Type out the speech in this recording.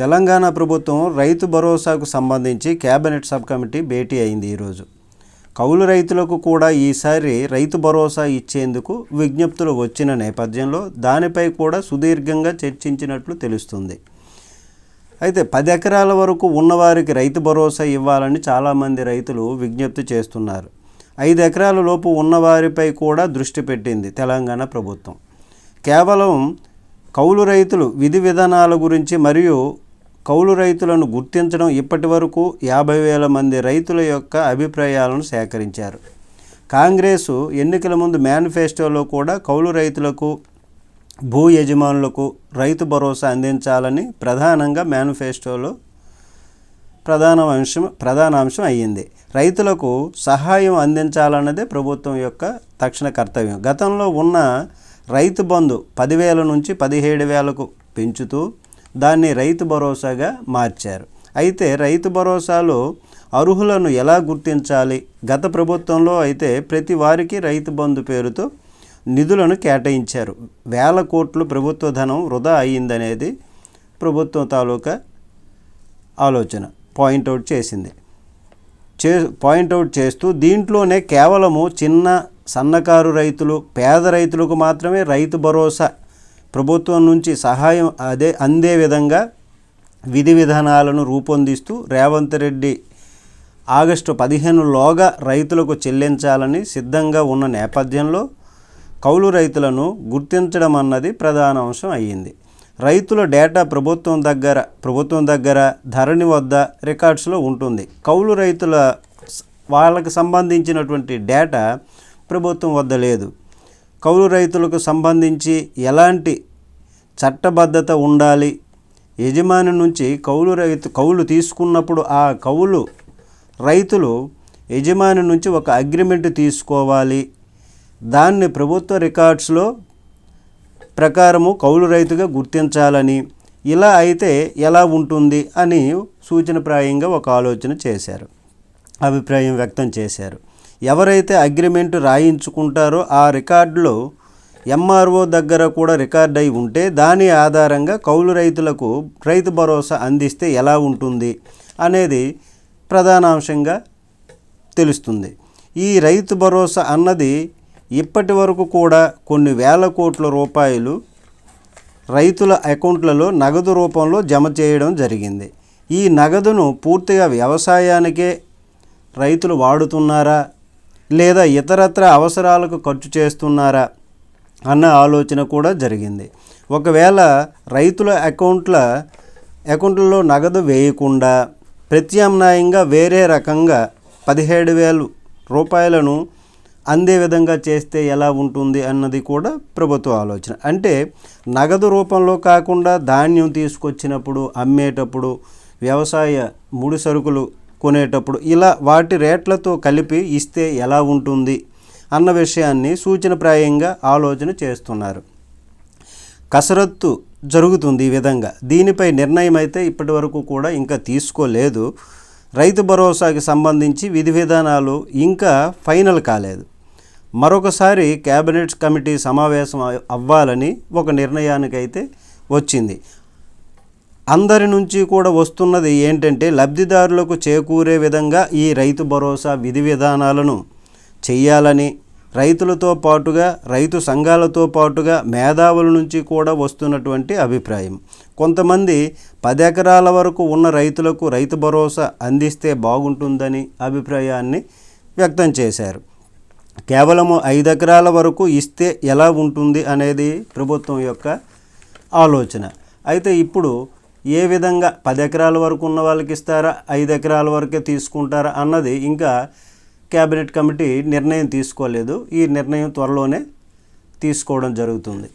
తెలంగాణ ప్రభుత్వం రైతు భరోసాకు సంబంధించి కేబినెట్ సబ్ కమిటీ భేటీ అయింది ఈరోజు. కౌలు రైతులకు కూడా ఈసారి రైతు భరోసా ఇచ్చేందుకు విజ్ఞప్తులు వచ్చిన నేపథ్యంలో దానిపై కూడా సుదీర్ఘంగా చర్చించినట్లు తెలుస్తుంది. అయితే పది ఎకరాల వరకు ఉన్నవారికి రైతు భరోసా ఇవ్వాలని చాలామంది రైతులు విజ్ఞప్తి చేస్తున్నారు. ఐదు ఎకరాల లోపు ఉన్నవారిపై కూడా దృష్టి పెట్టింది తెలంగాణ ప్రభుత్వం. కేవలం కౌలు రైతులు విధి విధానాల గురించి మరియు కౌలు రైతులను గుర్తించడం ఇప్పటి వరకు యాభై వేల మంది రైతుల యొక్క అభిప్రాయాలను సేకరించారు. కాంగ్రెసు ఎన్నికల ముందు మేనిఫెస్టోలో కూడా కౌలు రైతులకు భూ యజమానులకు రైతు భరోసా అందించాలని ప్రధానంగా మేనిఫెస్టోలో ప్రధాన అంశం ప్రధాన అంశం అయ్యింది. రైతులకు సహాయం అందించాలన్నదే ప్రభుత్వం యొక్క తక్షణ కర్తవ్యం. గతంలో ఉన్న రైతు బంధు పదివేల నుంచి పదిహేడు వేలకు పెంచుతూ దాన్ని రైతు భరోసాగా మార్చారు. అయితే రైతు భరోసాలో అర్హులను ఎలా గుర్తించాలి? గత ప్రభుత్వంలో అయితే ప్రతి వారికి రైతు బంధు పేరుతో నిధులను కేటాయించారు. వేల కోట్లు ప్రభుత్వ ధనం వృధా అయ్యిందనేది ప్రభుత్వం తాలూకా ఆలోచన పాయింట్అవుట్ చేసింది. చే పాయింట్అవుట్ చేస్తూ దీంట్లోనే కేవలము చిన్న సన్నకారు రైతులు పేద రైతులకు మాత్రమే రైతు భరోసా ప్రభుత్వం నుంచి సహాయం అదే అందే విధంగా విధి విధానాలను రూపొందిస్తూ రేవంత్ రెడ్డి ఆగస్టు పదిహేనులోగా రైతులకు చెల్లించాలని సిద్ధంగా ఉన్న నేపథ్యంలో కౌలు రైతులను గుర్తించడం అన్నది ప్రధాన అంశం అయ్యింది. రైతుల డేటా ప్రభుత్వం దగ్గర ప్రభుత్వం దగ్గర ధరణి వద్ద రికార్డ్స్లో ఉంటుంది. కౌలు రైతుల వాళ్ళకి సంబంధించినటువంటి డేటా ప్రభుత్వం వద్ద లేదు. కౌలు రైతులకు సంబంధించి ఎలాంటి చట్టబద్ధత ఉండాలి? యజమాని నుంచి కౌలు రైతు కౌలు తీసుకున్నప్పుడు ఆ కౌలు రైతులు యజమాని నుంచి ఒక అగ్రిమెంట్ తీసుకోవాలి. దాన్ని ప్రభుత్వ రికార్డ్స్లో ప్రకారము కౌలు రైతుగా గుర్తించాలని. ఇలా అయితే ఎలా ఉంటుంది అని సూచనప్రాయంగా ఒక ఆలోచన చేశారు అభిప్రాయం వ్యక్తం చేశారు. ఎవరైతే అగ్రిమెంట్ రాయించుకుంటారో ఆ రికార్డులో ఎంఆర్ఓ దగ్గర కూడా రికార్డ్ అయి ఉంటే దాని ఆధారంగా కౌలు రైతులకు రైతు భరోసా అందిస్తే ఎలా ఉంటుంది అనేది ప్రధానాంశంగా తెలుస్తుంది. ఈ రైతు భరోసా అన్నది ఇప్పటి వరకు కూడా కొన్ని వేల కోట్ల రూపాయలు రైతుల అకౌంట్లలో నగదు రూపంలో జమ చేయడం జరిగింది. ఈ నగదును పూర్తిగా వ్యవసాయానికే రైతులు వాడుతున్నారా లేదా ఇతరత్ర అవసరాలకు ఖర్చు చేస్తున్నారా అన్న ఆలోచన కూడా జరిగింది. ఒకవేళ రైతుల అకౌంట్ల అకౌంట్లలో నగదు వేయకుండా ప్రత్యామ్నాయంగా వేరే రకంగా పదిహేడు వేలు రూపాయలను అందే విధంగా చేస్తే ఎలా ఉంటుంది అన్నది కూడా ప్రభుత్వ ఆలోచన. అంటే నగదు రూపంలో కాకుండా ధాన్యం తీసుకొచ్చినప్పుడు అమ్మేటప్పుడు వ్యవసాయ ముడి సరుకులు కొనేటప్పుడు ఇలా వాటి రేట్లతో కలిపి ఇస్తే ఎలా ఉంటుంది అన్న విషయాన్ని సూచనప్రాయంగా ఆలోచన చేస్తున్నారు. కసరత్తు జరుగుతుంది ఈ విధంగా. దీనిపై నిర్ణయం అయితే ఇప్పటి వరకు కూడా ఇంకా తీసుకోలేదు. రైతు భరోసాకి సంబంధించి విధి విధానాలు ఇంకా ఫైనల్ కాలేదు. మరొకసారి కేబినెట్ కమిటీ సమావేశం అవ్వాలని ఒక నిర్ణయానికైతే వచ్చింది. అందరి నుంచి కూడా వస్తున్నది ఏంటంటే లబ్ధిదారులకు చేకూరే విధంగా ఈ రైతు భరోసా విధి విధానాలను చేయాలని రైతులతో పాటుగా రైతు సంఘాలతో పాటుగా మేధావుల నుంచి కూడా వస్తున్నటువంటి అభిప్రాయం. కొంతమంది పది ఎకరాల వరకు ఉన్న రైతులకు రైతు భరోసా అందిస్తే బాగుంటుందని అభిప్రాయాన్ని వ్యక్తం చేశారు. కేవలము ఐదు ఎకరాల వరకు ఇస్తే ఎలా ఉంటుంది అనేది ప్రభుత్వం యొక్క ఆలోచన. అయితే ఇప్పుడు ఏ విధంగా పది ఎకరాల వరకు ఉన్న వాళ్ళకి ఇస్తారా ఐదు ఎకరాల వరకే తీసుకుంటారా అన్నది ఇంకా క్యాబినెట్ కమిటీ నిర్ణయం తీసుకోలేదు. ఈ నిర్ణయం త్వరలోనే తీసుకోవడం జరుగుతుంది.